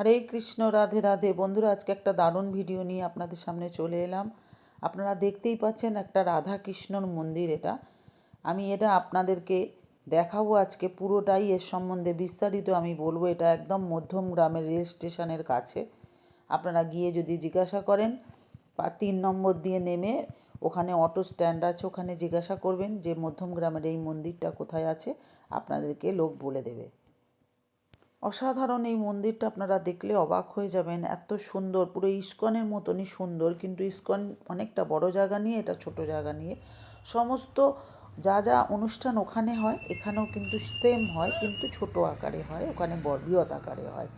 হরে কৃষ্ণ, রাধে রাধে। বন্ধুরা, আজকে একটা দারুণ ভিডিও নিয়ে আপনাদের সামনে চলে এলাম। আপনারা দেখতেই পাচ্ছেন একটা রাধা কৃষ্ণর মন্দির এটা। আমি এটা আপনাদেরকে দেখাবো আজকে, পুরোটাই এর সম্বন্ধে বিস্তারিত আমি বলব। এটা একদম মধ্যম গ্রামের রেল স্টেশনের কাছে। আপনারা গিয়ে যদি জিজ্ঞাসা করেন বা তিন নম্বর দিয়ে নেমে ওখানে অটো স্ট্যান্ড আছে, ওখানে জিজ্ঞাসা করবেন যে মধ্যম গ্রামের এই মন্দিরটা কোথায় আছে, আপনাদেরকে লোক বলে দেবে। অসাধারণ এই মন্দিরটা আপনারা দেখলে অবাক হয়ে যাবেন। এত সুন্দর, পুরো ইস্কনের মতনই সুন্দর। কিন্তু ইস্কন অনেকটা বড় জায়গা নিয়ে, এটা ছোট জায়গা নিয়ে। সমস্ত যা যা অনুষ্ঠান ওখানে হয়, এখানেও কিন্তু সেম হয়, কিন্তু ছোট আকারে হয়। ওখানে বৃহৎ আকারে হয়।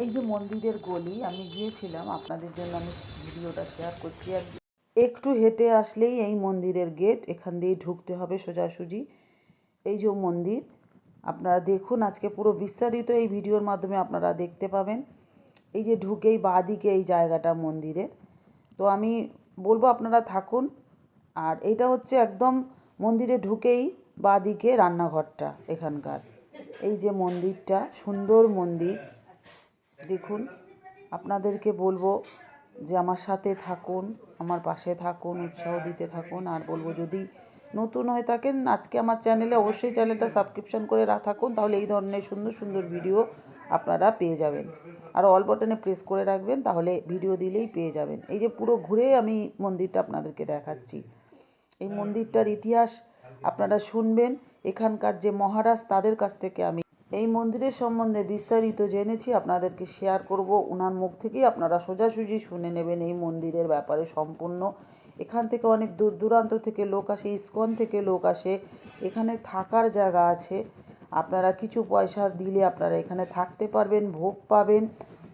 এই যে মন্দিরের গলি, আমি গিয়েছিলাম। আপনাদের জন্য আমি ভিডিওটা শেয়ার করছি। আর একটু হেঁটে আসলেই এই মন্দিরের গেট এখান দিয়েই ঢুকতে হবে সোজাসুজি। এই যে মন্দির আপনারা দেখুন, আজকে পুরো বিস্তারিত এই ভিডিওর মাধ্যমে আপনারা দেখতে পাবেন। এই যে ঢুকেই বাঁদিকে এই জায়গাটা মন্দিরে। তো আমি বলব আপনারা থাকুন। আর এটা হচ্ছে একদম মন্দিরে ঢুকেই বাঁদিকে রান্নাঘরটা এখানকার। এই যে মন্দিরটা, সুন্দর মন্দির। দেখুন, আপনাদেরকে বলব যে আমার সাথে থাকুন, আমার পাশে থাকুন, উৎসাহ দিতে থাকুন। আর বলব যদি নতুন হয়ে থাকেন, আজকে আমার চ্যানেলে অবশ্যই চ্যানেলটা সাবস্ক্রিপশন করে থাকুন, তাহলে এই ধরনের সুন্দর সুন্দর ভিডিও আপনারা পেয়ে যাবেন। আর অল বটনে প্রেস করে রাখবেন, তাহলে ভিডিও দিলেই পেয়ে যাবেন। এই যে পুরো ঘুরে আমি মন্দিরটা আপনাদেরকে দেখাচ্ছি। এই মন্দিরটার ইতিহাস আপনারা শুনবেন, এখানকার যে মহারাজ তাদের কাছ থেকে আমি এই মন্দিরের সম্বন্ধে বিস্তারিত জেনেছি, আপনাদেরকে শেয়ার করব। ওনার মুখ থেকেই আপনারা সোজাসুজি শুনে নেবেন এই মন্দিরের ব্যাপারে সম্পূর্ণ। এখান থেকে অনেক দূর দূরান্ত থেকে লোক আসে, ইস্কন থেকে লোক আসে। এখানে থাকার জায়গা আছে। আপনারা কিছু পয়সা দিলে আপনারা এখানে থাকতে পারবেন, ভোগ পাবেন।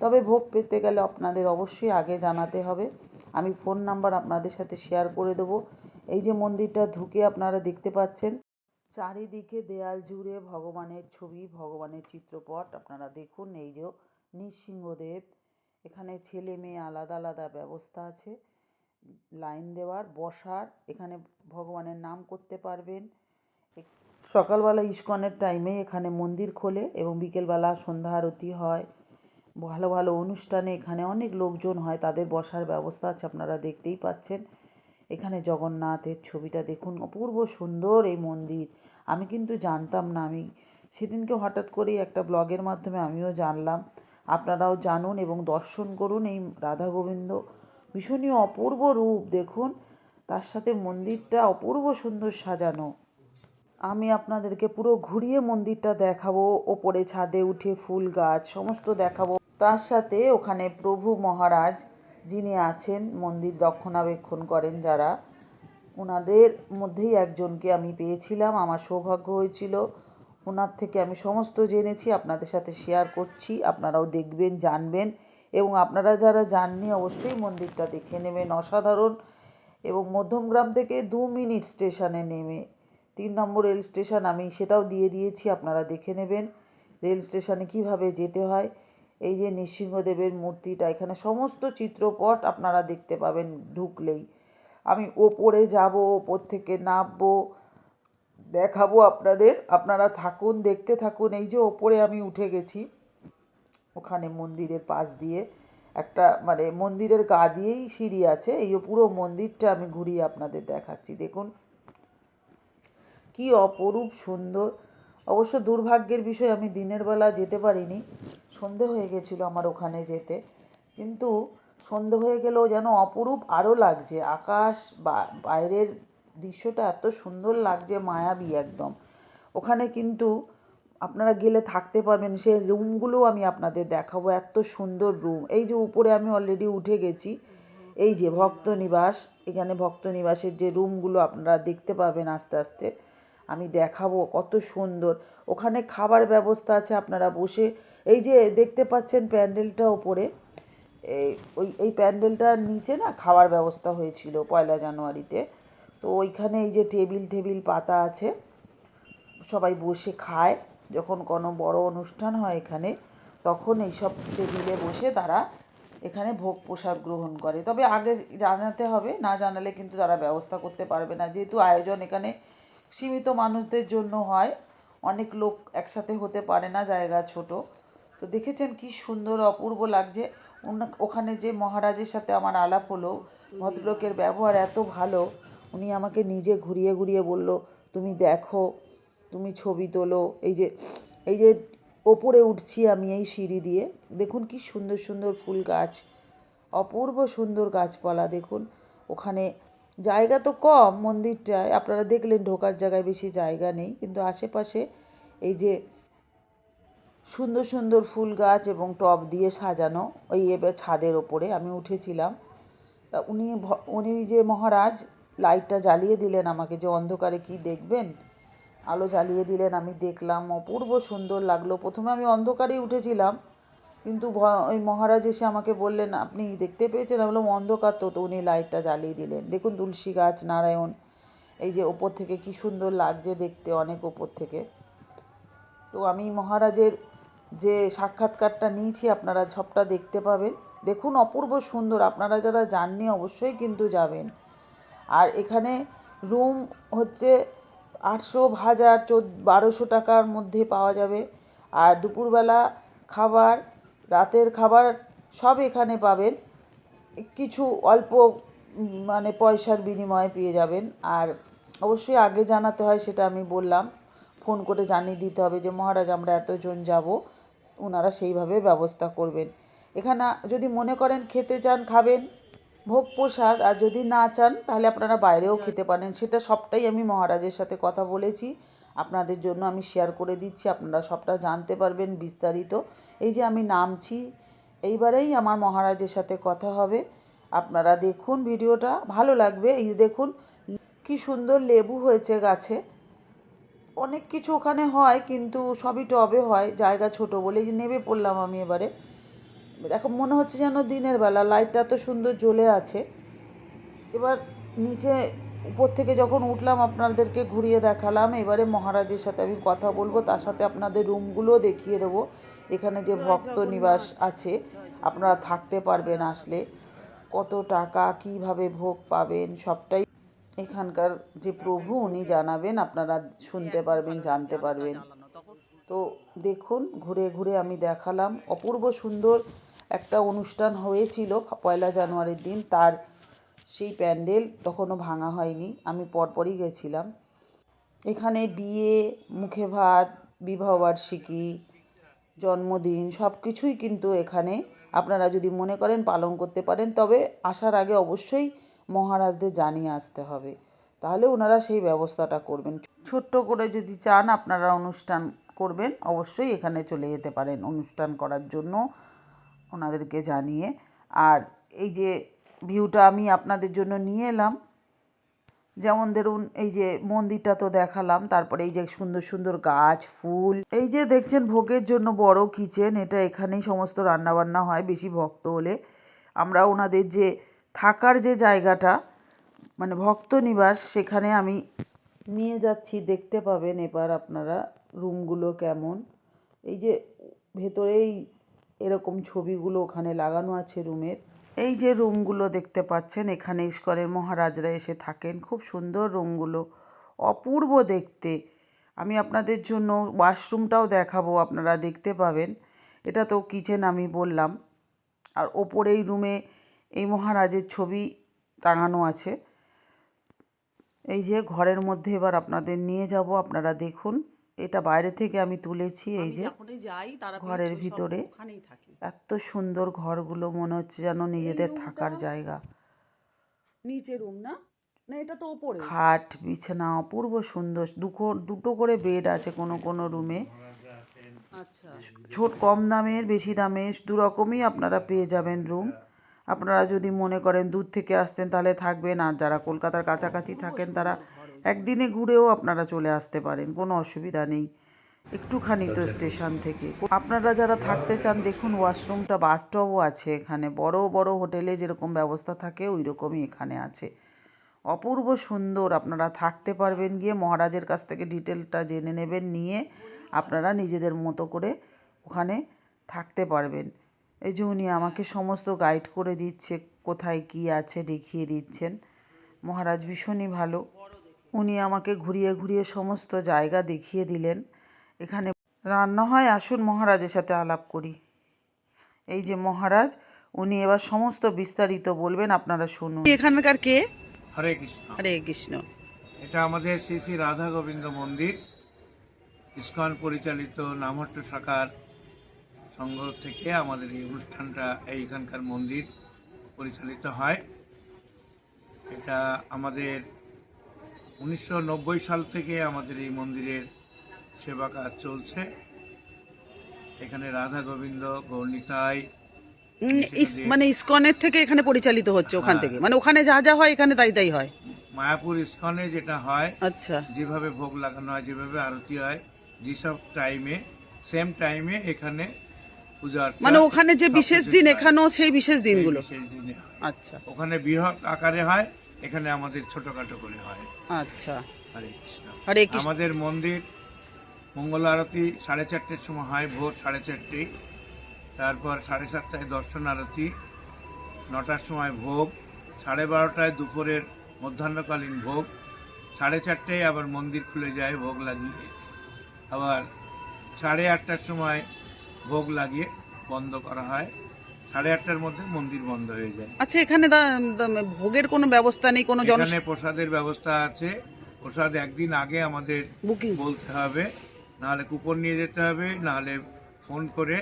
তবে ভোগ পেতে গেলে আপনাদের অবশ্যই আগে জানাতে হবে। আমি ফোন নাম্বার আপনাদের সাথে শেয়ার করে দেবো। এই যে মন্দিরটা ঢুকে আপনারা দেখতে পাচ্ছেন। চারিদিকে দেয়াল জুড়ে ভগবানের ছবি, ভগবানের চিত্রপট আপনারা দেখুন। এই যে নৃসিংহদেব। এখানে ছেলে মেয়ে আলাদা আলাদা ব্যবস্থা আছে। লাইন দেওয়ার, বসার, এখানে ভগবানের নাম করতে পারবেন। সকালবেলা ইস্কনের টাইমে এখানে মন্দির খোলে এবং বিকেলবেলা সন্ধ্যা আরতি হয়। ভালো ভালো অনুষ্ঠানে এখানে অনেক লোকজন হয়, তাদের বসার ব্যবস্থা আছে, আপনারা দেখতেই পাচ্ছেন। এখানে জগন্নাথের ছবিটা দেখুন, অপূর্ব সুন্দর এই মন্দির। আমি কিন্তু জানতাম না, আমি সেদিনকে হঠাৎ করেই একটা ব্লগের মাধ্যমে আমিও জানলাম। আপনারাও জানুন এবং দর্শন করুন এই রাধা গোবিন্দ। ভীষণই অপূর্ব রূপ, দেখুন। তার সাথে মন্দিরটা অপূর্ব সুন্দর সাজানো। আমি আপনাদেরকে পুরো ঘুরিয়ে মন্দিরটা দেখাবো, ওপরে ছাদে উঠে ফুল গাছ, সমস্ত দেখাবো। তার সাথে ওখানে প্রভু মহারাজ যিনি আছেন, মন্দির রক্ষণাবেক্ষণ করেন যারা ওনাদের মধ্যেই একজনকে আমি পেয়েছিলাম, আমার সৌভাগ্য হয়েছিল। ওনার থেকে আমি সমস্ত জেনেছি, আপনাদের সাথে শেয়ার করছি, আপনারাও দেখবেন, জানবেন। এবং আপনারা যারা যাননি, অবশ্যই মন্দিরটা দেখে নেবেন। অসাধারণ। এবং মধ্যমগ্রাম থেকে দু মিনিট স্টেশনে নেমে, তিন নম্বর রেল স্টেশন আমি সেটাও দিয়ে দিয়েছি, আপনারা দেখে নেবেন। রেল স্টেশনে কীভাবে যেতে হয়, এই যে নৃসিংহদেবের মূর্তিটা, এখানে সমস্ত চিত্রপট আপনারা দেখতে পাবেন ঢুকলেই। আমি ওপরে যাব, ওপর থেকে নামবো, দেখাবো আপনাদের। আপনারা থাকুন, দেখতে থাকুন, এই যে ওপরে আমি উঠে গেছি। ওখানে মন্দিরের পাশ দিয়ে একটা মানে মন্দিরের গা দিয়েই সিঁড়ি আছে। এই পুরো মন্দিরটা আমি ঘুরিয়ে আপনাদের দেখাচ্ছি। দেখুন, কি অপরূপ সুন্দর। অবশ্য দুর্ভাগ্যের বিষয়, আমি দিনের বেলা যেতে পারিনি। সন্ধে হয়ে গেছিল আমার ওখানে যেতে। কিন্তু সন্ধে হয়ে গেলেও যেন অপরূপ আরও লাগছে। আকাশ বা বাইরের দৃশ্যটা এত সুন্দর লাগছে, মায়াবী একদম। ওখানে কিন্তু আপনারা গেলে থাকতে পারবেন, সেই রুমগুলো আমি আপনাদের দেখাবো, এত সুন্দর রুম এই যে উপরে আমি অলরেডি উঠে গেছি, এই যে ভক্ত নিবাস, এখানে ভক্ত নিবাসের যে রুমগুলো আপনারা দেখতে পাবেন আস্তে আস্তে, আমি দেখাবো কত সুন্দর। ওখানে খাবার ব্যবস্থা আছে আপনারা বসে, এই যে দেখতে পাচ্ছেন প্যান্ডেলটা ওপরে এই ওই, এই প্যান্ডেলটার নিচে না খাওয়ার ব্যবস্থা হয়েছিল পয়লা জানুয়ারিতে, তো ওইখানে এই যে টেবিল টেবিল পাতা আছে, সবাই বসে খায়। যখন কোনো বড় অনুষ্ঠান হয় এখানে, তখন এইসব টেবিলে বসে তারা এখানে ভোগ প্রসাদ গ্রহণ করে। তবে আগে জানাতে হবে, না জানালে কিন্তু তারা ব্যবস্থা করতে পারবে না। যেহেতু আয়োজন এখানে সীমিত মানুষদের জন্য হয়, অনেক লোক একসাথে হতে পারে না, জায়গা ছোট। তো দেখেছেন কি সুন্দর, অপূর্ব লাগছে। ওখানে যে মহারাজের সাথে আমার আলাপ হলো, ভদ্রলোকের ব্যবহার এত ভালো, উনি আমাকে নিজে ঘুরিয়ে ঘুরিয়ে বলল, তুমি দেখো তুমি ছবি তোলো, এই যে এই যে ওপরে উঠছি আমি এই সিঁড়ি দিয়ে, দেখুন কি সুন্দর সুন্দর ফুল গাছ, অপূর্ব সুন্দর গাছপালা দেখুন, ওখানে জায়গা তো কম মন্দিরটায়, আপনারা দেখলেন ঢোকার জায়গায় বেশি জায়গা নেই, কিন্তু আশেপাশে এই যে সুন্দর সুন্দর ফুল গাছ এবং টব দিয়ে সাজানো, ওই এবার ছাদের ওপরে আমি উঠেছিলাম, তা উনি উনি যে মহারাজ, লাইটটা জ্বালিয়ে দিলেন আমাকে, যে অন্ধকারে কি দেখবেন? আলো জ্বালিয়ে দিলেন, আমি দেখলাম অপূর্ব সুন্দর লাগল। প্রথমে আমি অন্ধকারেই উঠেছিলাম, কিন্তু ওই মহারাজ এসে আমাকে বললেন, আপনি দেখতে পেয়েছেন? আমি বললাম, অন্ধকার তো। তো উনি লাইটটা জ্বালিয়ে দিলেন। দেখুন তুলসী গাছ, নারায়ণ, এই যে ওপর থেকে কি সুন্দর লাগছে দেখতে, অনেক ওপর থেকে। তো আমি মহারাজের যে সাক্ষাৎকারটা নিয়েছি, আপনারা সবটা দেখতে পাবেন। দেখুন অপূর্ব সুন্দর, আপনারা যারা যাননি অবশ্যই কিন্তু যাবেন। আর এখানে রুম হচ্ছে আটশো হাজার চোদ্দ বারোশো টাকার মধ্যে পাওয়া যাবে। আর দুপুরবেলা খাবার, রাতের খাবার সব এখানে পাবেন। কিছু অল্প মানে পয়সার বিনিময়ে পেয়ে যাবেন। আর অবশ্যই আগে জানাতে হয় সেটা আমি বললাম। ফোন করে জানিয়ে দিতে হবে যে, মহারাজ, আমরা এতজন যাব। ওনারা সেইভাবে ব্যবস্থা করবেন। এখানে যদি মনে করেন খেতে চান, খাবেন। ভোগ প্রসাদ আর যদি না চান তাহলে আপনারা বাইরেও খেতে পারেন। সেটা সবটাই আমি মহারাজের সাথে কথা বলেছি। আপনাদের জন্য আমি শেয়ার করে দিচ্ছি। আপনারা সবটা জানতে পারবেন বিস্তারিত। এই যে আমি নামছি এইবারেই আমার মহারাজের সাথে কথা হবে। আপনারা দেখুন ভিডিওটা ভালো লাগবে। এই দেখুন কি সুন্দর লেবু হয়েছে গাছে। অনেক কিছু ওখানে হয় কিন্তু সবই টবে হয় জায়গা ছোট বলে নেমে পড়লাম আমি এবারে। দেখো মনে হচ্ছে যেন দিনের বেলা লাইটটা এত সুন্দর জ্বলে আছে। এবার নিচে উপর থেকে যখন উঠলাম আপনাদেরকে ঘুরিয়ে দেখালাম এবারে মহারাজের সাথে আমি কথা বলব তার সাথে আপনাদের রুমগুলো দেখিয়ে দেবো। এখানে যে ভক্ত নিবাস আছে আপনারা থাকতে পারবেন আসলে। কত টাকা কীভাবে ভোগ পাবেন সবটাই এখানকার যে প্রভু উনি জানাবেন আপনারা শুনতে পারবেন জানতে পারবেন। তো দেখুন ঘুরে ঘুরে আমি দেখালাম। অপূর্ব সুন্দর একটা অনুষ্ঠান হয়েছিল পয়লা জানুয়ারির দিন, তার সেই প্যান্ডেল তখনও ভাঙা হয়নি, আমি পরপরই গেছিলাম। এখানে বিয়ে, মুখে ভাত বিবাহবার্ষিকী জন্মদিন সব কিছুই কিন্তু এখানে আপনারা যদি মনে করেন পালন করতে পারেন, তবে আসার আগে অবশ্যই মহারাজদের জানিয়ে আসতে হবে। তাহলে ওনারা সেই ব্যবস্থাটা করবেন। ছোট্ট করে যদি চান আপনারা অনুষ্ঠান করবেন, অবশ্যই এখানে চলে যেতে পারেন অনুষ্ঠান করার জন্য। ওনাদেরকে জানিয়ে। আর এই যে ভিউটা আমি আপনাদের জন্য নিয়ে এলাম, যেমন ধরুন এই যে মন্দিরটা তো দেখালাম, তারপরে এই যে সুন্দর সুন্দর গাছ, ফুল, এই যে দেখছেন ভোগের জন্য বড় কিচেন, এটা এখানেই সমস্ত রান্নাবান্না হয় বেশি ভক্ত হলে। আমরা ওনাদের যে থাকার যে জায়গাটা মানে ভক্ত নিবাস, সেখানে আমি নিয়ে যাচ্ছি, দেখতে পাবেন এবার আপনারা রুমগুলো কেমন। এই যে ভেতরেই এরকম ছবিগুলো ওখানে লাগানো আছে রুমের। এই যে রুমগুলো দেখতে পাচ্ছেন, এখানে ইস্কনের মহারাজরা এসে থাকেন। খুব সুন্দর রুমগুলো, অপূর্ব দেখতে। আমি আপনাদের জন্য ওয়াশরুমটাও দেখাবো, আপনারা দেখতে পাবেন। এটা তো কিচেন আমি বললাম। আর ওপরেই রুমে এই মহারাজের ছবি টাঙানো আছে। এই যে ঘরের মধ্যে এবার আপনাদের নিয়ে যাব, আপনারা দেখুন। এটা বাইরে থেকে আমি তুলেছি এই যে তারা ঘরের ভিতরে। এত সুন্দর ঘরগুলো মনে হচ্ছে যেন নিজেদের থাকার জায়গা। নিচে রুম না? না এটা তো ওপরে। খাট বিছানা অপূর্ব সুন্দর। দুটো দুটো করে বেড আছে কোনো কোনো রুমে আচ্ছা। ছোট কম দামের বেশি দামে দু রকমই আপনারা পেয়ে যাবেন রুম আপনারা যদি মনে করেন দূর থেকে আসতেন তাহলে থাকবেন আর যারা কলকাতার কাছাকাছি থাকেন তারা একদিনে ঘুরেও আপনারা চলে আসতে পারেন কোনো অসুবিধা নেই। একটুখানি তো স্টেশন থেকে। আপনারা যারা থাকতে চান দেখুন ওয়াশরুমটা বাথটবও আছে এখানে। বড় বড় হোটেলে যেরকম ব্যবস্থা থাকে ওই রকমই এখানে আছে। অপূর্ব সুন্দর আপনারা থাকতে পারবেন গিয়ে। মহারাজের কাছ থেকে ডিটেলটা জেনে নেবেন নিয়ে আপনারা নিজেদের মতো করে ওখানে থাকতে পারবেন। এই যে উনি আমাকে সমস্ত গাইড করে দিচ্ছে কোথায় কি আছে দেখিয়ে দিচ্ছেন। মহারাজ ভীষণই ভালো। উনি আমাকে ঘুরিয়ে ঘুরিয়ে সমস্ত জায়গা দেখিয়ে দিলেন। এখানে রান্না হয় আসুন মহারাজের সাথে আলাপ করি। এই যে মহারাজ উনি এবার সমস্ত বিস্তারিত বলবেন আপনারা শুনুন। এখানকার কে? হরে কৃষ্ণ। হরে কৃষ্ণ। এটা আমাদের শ্রী শ্রী রাধা গোবিন্দ মন্দির ইস্কন পরিচালিত নামহট্ট শাখার সংঘ থেকে আমাদের এই অনুষ্ঠানটা এইখানকার মন্দির পরিচালিত হয়। এটা আমাদের উনিশশো নব্বই সাল থেকে আমাদের এই মন্দিরের সেবা কাজ চলছে। এখানে রাধা গোবিন্দ গৌরনিতাই ইস- মানে ইস্কনের থেকে এখানে পরিচালিত হচ্ছে ওখান থেকে। মানে ওখানে যা যা হয় এখানে তাই তাই হয়। মায়াপুর ইস্কনে যেটা হয় আচ্ছা। যেভাবে ভোগ লাগানো হয় যেভাবে আরতি হয় যেসব টাইমে সেম টাইমে এখানে পূজা মানে ওখানে যে বিশেষ দিন হয়। এখানেও সেই বিশেষ দিনগুলো। আচ্ছা। ওখানে বৃহৎ আকারে হয়। এখানে আমাদের ছোটখাটো করে হয়। আচ্ছা। হরে কৃষ্ণ। হরে কৃষ্ণ। আমাদের মন্দির মঙ্গল আরতি সাড়ে চারটের সময় হয় ভোর সাড়ে চারটে। তারপর সাড়ে সাতটায় দর্শন আরতি নটার সময় ভোগ সাড়ে বারোটায় দুপুরের মধ্যাহ্নকালীন ভোগ সাড়ে চারটেয় আবার মন্দির খুলে যায় ভোগ লাগিয়ে। আবার সাড়ে আটটার সময় ভোগ লাগিয়ে বন্ধ করা হয়। সাড়ে আটটার মধ্যে মন্দির বন্ধ হয়ে যায়। আচ্ছা এখানে ভোগের কোনো ব্যবস্থা নেই কোনো জন এখানে প্রসাদের ব্যবস্থা আছে। প্রসাদ একদিন আগে আমাদের বুকিং। বলতে হবে। নাহলে কুপন নিয়ে যেতে হবে নাহলে ফোন করে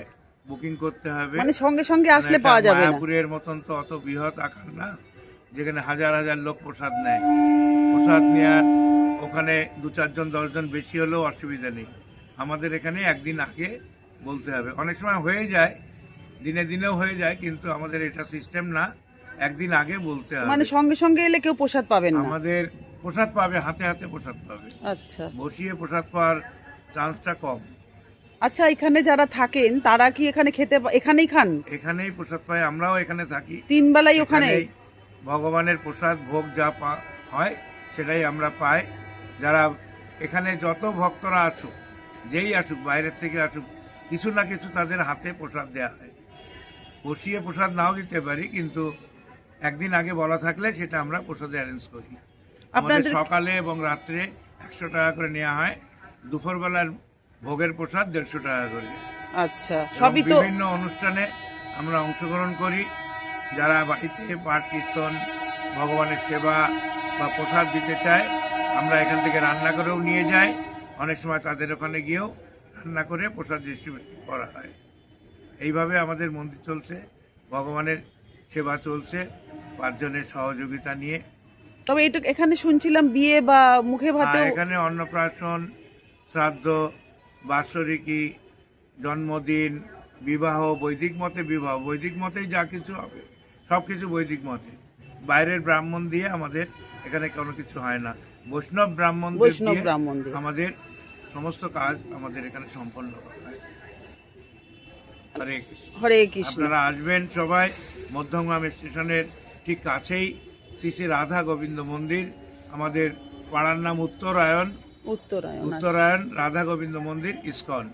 বুকিং করতে হবে। মানে সঙ্গে সঙ্গে আসলে এটা পাওয়া যাবে না। মায়াপুরের মতন তো অত বৃহৎ আকার না যেখানে হাজার হাজার লোক প্রসাদ নেয়। প্রসাদ নেওয়ার ওখানে দু চারজন দশজন বেশি হলেও অসুবিধা নেই। আমাদের এখানে একদিন আগে বলতে হবে। অনেক সময় হয়ে যায় দিনে দিনেও হয়ে যায় কিন্তু আমাদের এটা সিস্টেম না। একদিন আগে বলতে হবে। মানে সঙ্গে সঙ্গে এলে কেউ প্রসাদ পাবেন না? আমাদের প্রসাদ পাবে হাতে হাতে প্রসাদ পাবে। আচ্ছা। বসিয়ে প্রসাদ পাওয়ার চান্সটা কম। আচ্ছা এখানে যারা থাকেন তারা কি এখানে খেতে পা- এখানেই খান? এখানেই প্রসাদ পাই আমরাও এখানে থাকি। তিন বেলাই ওখানে? এখানেই ভগবানের প্রসাদ ভোগ যা পা- হয় সেটাই আমরা পাই। যারা এখানে যত ভক্তরা আসুক যেই আসুক বাইরের থেকে আসুক কিছু না কিছু তাদের হাতে প্রসাদ দেওয়া হয়। বসিয়ে প্রসাদ নাও দিতে পারি কিন্তু একদিন আগে বলা থাকলে সেটা আমরা প্রসাদে অ্যারেঞ্জ করি। আমাদের আপনাদের- সকালে এবং রাত্রে একশো টাকা করে নেওয়া হয়। দুপুরবেলার ভোগের প্রসাদ দেড়শো টাকা করে। আচ্ছা সবই তো বিভিন্ন অনুষ্ঠানে আমরা অংশগ্রহণ করি। যারা বাড়িতে পাঠ কীর্তন ভগবানের সেবা বা প্রসাদ দিতে চায় আমরা এখান থেকে রান্না করেও নিয়ে যাই। অনেক সময় তাদের ওখানে গিয়েও রান্না করে প্রসাদ ডিস্ট্রিবিউট করা হয়। এইভাবে আমাদের মন্দির চলছে ভগবানের সেবা চলছে পাঁচজনের সহযোগিতা নিয়ে। তবে এটা এখানে শুনছিলাম বিয়ে বা মুখে আর ভাতেও এখানে অন্নপ্রাশন শ্রাদ্ধ বাৎসরিকী জন্মদিন বিবাহ বৈদিক মতে বিবাহ বৈদিক মতেই যা কিছু হবে সব কিছু বৈদিক মতে। বাইরের ব্রাহ্মণ দিয়ে আমাদের এখানে কোনো কিছু হয় না। বৈষ্ণব ব্রাহ্মণ বৈষ্ণব ব্রাহ্মণ আমাদের সমস্ত কাজ আমাদের এখানে সম্পন্ন করা হয়। হরে কৃষ্ণ। আপনারা আসবেন সবাই মধ্যমগ্রাম স্টেশনের ঠিক কাছেই শ্রী শ্রী রাধা গোবিন্দ মন্দির আমাদের পাড়ার নাম উত্তরায়ণ। উত্তরায়ণ। উত্তরায়ণ রাধা গোবিন্দ মন্দির ইসকন।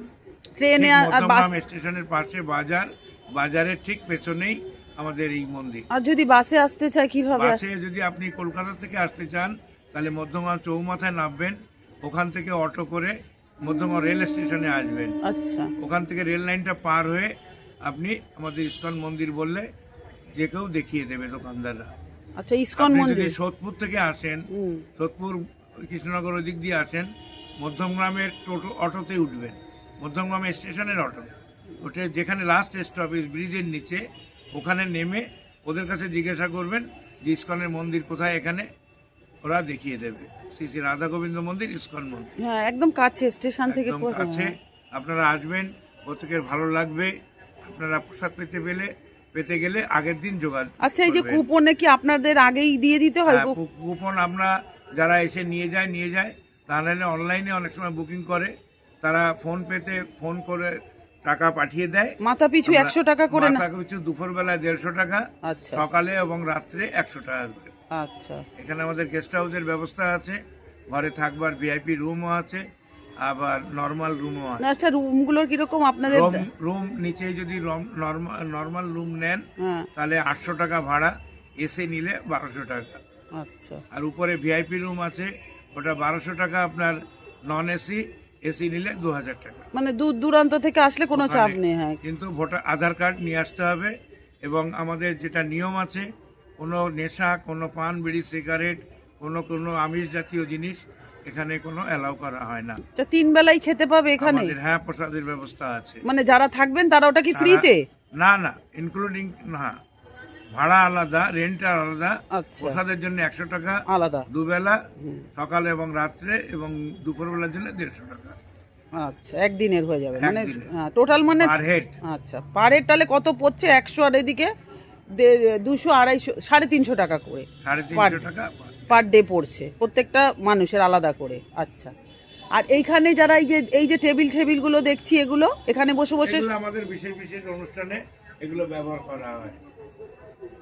ট্রেনে মধ্যমগ্রাম স্টেশনের পাশে বাজার বাজারের ঠিক পেছনেই আমাদের এই মন্দির। আর যদি বাসে আসতে চায় কীভাবে বাসে যদি আপনি কলকাতা থেকে আসতে চান তাহলে মধ্যমগ্রাম চৌমাথায় নামবেন ওখান থেকে অটো করে মধ্যমগ্রাম রেল স্টেশনে আসবেন। আচ্ছা। ওখান থেকে রেল লাইনটা পার হয়ে আপনি আমাদের ইস্কন মন্দির বললে যে কেউ দেখিয়ে দেবে দোকানদাররা। আচ্ছা ইস্কন মন্দির যদি সোদপুর থেকে আসেন সোদপুর কৃষ্ণনগর ওই দিক দিয়ে আসেন মধ্যমগ্রামের টোটো অটোতে উঠবেন। মধ্যমগ্রাম স্টেশনের অটো। ওটা যেখানে লাস্ট স্টপেজ ব্রিজের নিচে ওখানে নেমে ওদের কাছে জিজ্ঞাসা করবেন যে ইস্কনের মন্দির কোথায় এখানে ওরা দেখিয়ে দেবে। শ্রী শ্রী রাধা গোবিন্দ মন্দির ইস্কন মন্দির। হ্যাঁ একদম কাছে স্টেশন থেকে একদম কাছে। হ্যাঁ। আপনারা আসবেন প্রত্যেকের ভালো লাগবে। আপনারা প্রসাদ পেতে পেলে পেতে গেলে আগের দিন যোগাযোগ আচ্ছা এই যে কুপনে কি আপনাদের আগেই দিয়ে দিতে হয় হ্যাঁ, কুপন আমরা যারা এসে নিয়ে যায় নিয়ে যায় তা নাহলে অনলাইনে অনেক সময় বুকিং করে। তারা ফোন পেতে ফোন করে টাকা পাঠিয়ে দেয়। মাথা পিছু একশো টাকা করে মাথা পিছু দুপুরবেলা দেড়শো টাকা আচ্ছা। সকালে এবং রাত্রে একশো টাকা করে। আচ্ছা। এখানে আমাদের গেস্ট হাউসের ব্যবস্থা আছে ঘরে থাকবার ভিআইপি রুমও আছে আবার নর্মাল রুমও আছে। আচ্ছা রুমগুলোর কীরকম আপনাদের? রুম রুম নিচে যদি নর্মাল রুম নেন হ্যাঁ। তাহলে আটশো টাকা ভাড়া এসে নিলে বারোশো টাকা। আচ্ছা। আর উপরে ভিআইপি রুম আছে ওটা বারোশো টাকা আপনার নন এসি এসি নিলে দু হাজার টাকা। মানে দূর দূরান্ত থেকে আসলে কোনো চাপ নেই হ্যাঁ। কিন্তু ভোটার আধার কার্ড নিয়ে আসতে হবে এবং আমাদের যেটা নিয়ম আছে কোনো নেশা কোনো পান বিড়ি সিগারেট কোনো কোনো আমিষ জাতীয় জিনিস এখানে কোনো অ্যালাউ করা হয় না। তা তিন বেলাই খেতে পাবে এখানে? আমাদের হ্যাঁ প্রসাদের ব্যবস্থা আছে। মানে যারা থাকবেন তারা ওটা কি ফ্রিতে? না না ইনক্লুডিং না ভাড়া আলাদা রেন্ট আলাদা। আচ্ছা। প্রসাদের জন্য একশো টাকা আলাদা। দুবেলা সকালে এবং রাত্রে এবং দুপুরবেলার জন্য দেড়শো টাকা। আচ্ছা একদিনের হয়ে যাবে। মানে টোটাল মানে পার হেড আচ্ছা পারের তাহলে কত পড়ছে একশো আর এদিকে? দুশো আড়াইশো সাড়ে তিনশো টাকা করে পার ডে পড়ছে। প্রত্যেকটা মানুষের আলাদা করে আচ্ছা। আর এইখানে যারা এই যে এই যে টেবিল টেবিলগুলো দেখছি এগুলো এখানে বসে বসে আমাদের বিশেষ বিশেষ অনুষ্ঠানে এগুলো ব্যবহার করা হয়।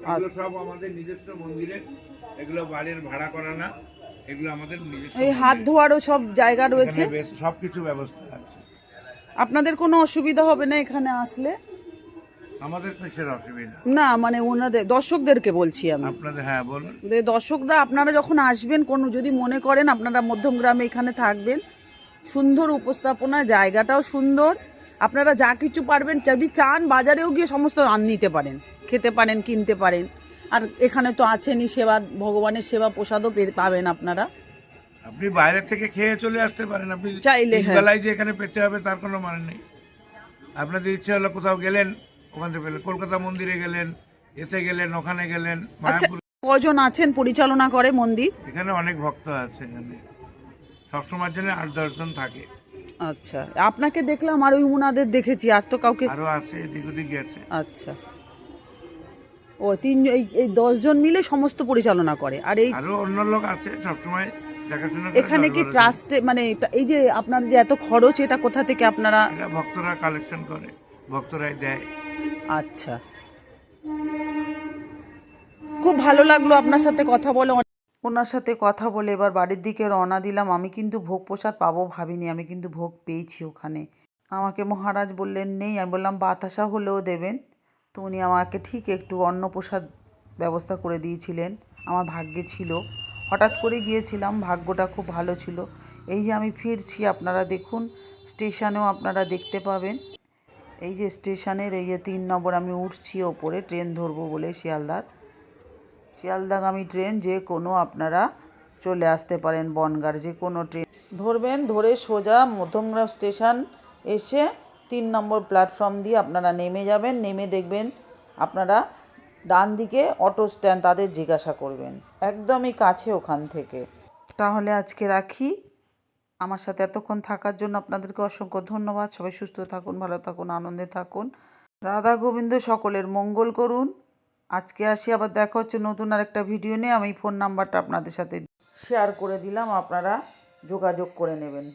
এগুলো সব আমাদের নিজস্ব মন্দিরের এগুলো বাড়ির ভাড়া করা না এগুলো আমাদের এই হাত ধোয়ারও সব জায়গা রয়েছে? সবকিছু ব্যবস্থা আছে। আপনাদের কোনো অসুবিধা হবে না এখানে আসলে? আমাদের কিসের অসুবিধা? না মানে ওনাদের দর্শকদেরকে বলছি আমি। আপনাদের হ্যাঁ বলুন। যে দর্শকরা আপনারা যখন আসবেন কোনো যদি মনে করেন আপনারা মধ্যমগ্রামে এখানে থাকবেন সুন্দর উপস্থাপনা জায়গাটাও সুন্দর। আপনারা যা কিছু পারবেন যদি চান বাজারেও গিয়ে সমস্ত আন নিতে পারেন খেতে পারেন কিনতে পারেন। আর এখানে তো আছেনই সেবা ভগবানের সেবা প্রসাদও পাবেন আপনারা। আপনি বাইরে থেকে খেয়ে চলে আসতে পারেন। আপনি চাইলে, হ্যাঁ। বেলায় যে এখানে পেতে হবে তার কোনো মানে নেই। আপনাদের ইচ্ছে হলো কোথাও গেলেন ওখান থেকে পেলেন কলকাতা মন্দিরে গেলেন এতে গেলেন ওখানে গেলেন আচ্ছা মায়াপুর কজন আছেন পরিচালনা করে মন্দির? এখানে অনেক ভক্ত আছে এখানে। সবসময়ের জন্য আট দশজন থাকে। আচ্ছা আপনাকে দেখলাম আর ওই উনাদের দেখেছি আর তো কাউকে আরও আছে এদিক ওদিক গেছে। আচ্ছা। ও তিন এই এই দশজন মিলে সমস্ত পরিচালনা করে। আর এই আরও অন্য লোক আছে সবসময় দেখাশোনা এখানে কি ট্রাস্টে মানে এই যে আপনার যে এত খরচ এটা কোথা থেকে আপনারা ভক্তরা কালেকশন করে ভক্তরাই দেয়। আচ্ছা। খুব ভালো লাগল আপনার সাথে কথা বলে। ওনার সাথে কথা বলে এবার বাড়ির দিকে রওনা দিলাম। আমি কিন্তু ভোগ প্রসাদ পাবো ভাবিনি, আমি কিন্তু ভোগ পেয়েছি ওখানে। আমাকে মহারাজ বললেন, নেই। আমি বললাম, বাতাসা হলেও দেবেন। তো উনি আমাকে ঠিক একটু অন্ন প্রসাদ ব্যবস্থা করে দিয়েছিলেন। আমার ভাগ্যে ছিল। হঠাৎ করে গিয়েছিলাম, ভাগ্যটা খুব ভালো ছিল। এই যে আমি ফিরছি, আপনারা দেখুন, স্টেশনেও আপনারা দেখতে পাবেন। এই যে স্টেশনের এই যে তিন নম্বর, আমি উঠছি ওপরে, ট্রেন ধরবো বলে শিয়ালদার। শিয়ালদাগামী ট্রেন, যে কোনো আপনারা চলে আসতে পারেন বনগার, যে কোনো ট্রেন। ধরবেন, ধরে সোজা মধ্যমগ্রাম স্টেশন এসে তিন নম্বর প্ল্যাটফর্ম দিয়ে আপনারা নেমে যাবেন, নেমে দেখবেন আপনারা ডান দিকে অটো স্ট্যান্ড তাদের জিজ্ঞাসা করবেন। একদমই কাছে ওখান থেকে। তাহলে আজকে রাখি। আমার সাথে এতক্ষণ থাকার জন্য আপনাদেরকে অসংখ্য ধন্যবাদ। সবাই সুস্থ থাকুন, ভালো থাকুন, আনন্দে থাকুন। রাধা গোবিন্দ সকলের মঙ্গল করুন। আজকে আসি, আবার দেখা হচ্ছে নতুন আর একটা ভিডিও নিয়ে। আমি ফোন নাম্বারটা আপনাদের সাথে শেয়ার করে দিলাম, আপনারা যোগাযোগ করে নেবেন।